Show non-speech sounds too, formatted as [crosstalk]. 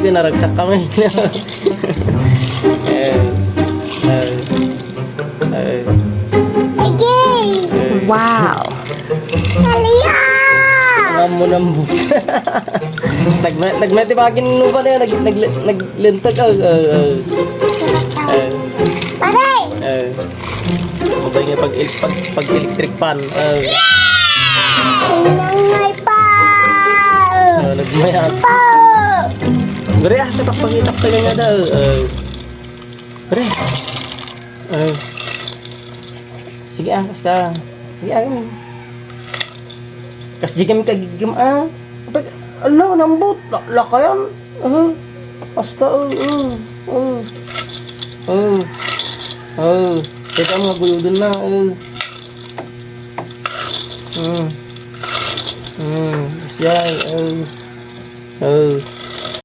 ko naragsak kami. [laughs] eh, eh, eh, Again! eh. Wow. Kalia! Ang mo ng bu. [laughs] Nag nagmetibagin no ba na nag naglintag Pare! Mabay nga pag pag, electric pan. Uh, Inang may pa! uh, nagmaya. Gari ah, tapak pangitak ka nga daw. Uh, Gari. Uh, sige ah, basta. Sige ah. Kasi di kami kagigim ah. Pag, ala, nambot. La- Lakayan. Uh, basta, uh, uh, uh. Uh, uh. Ito ang mga guludon na. Uh. Hmm. Hmm. Siya. Uh. Uh.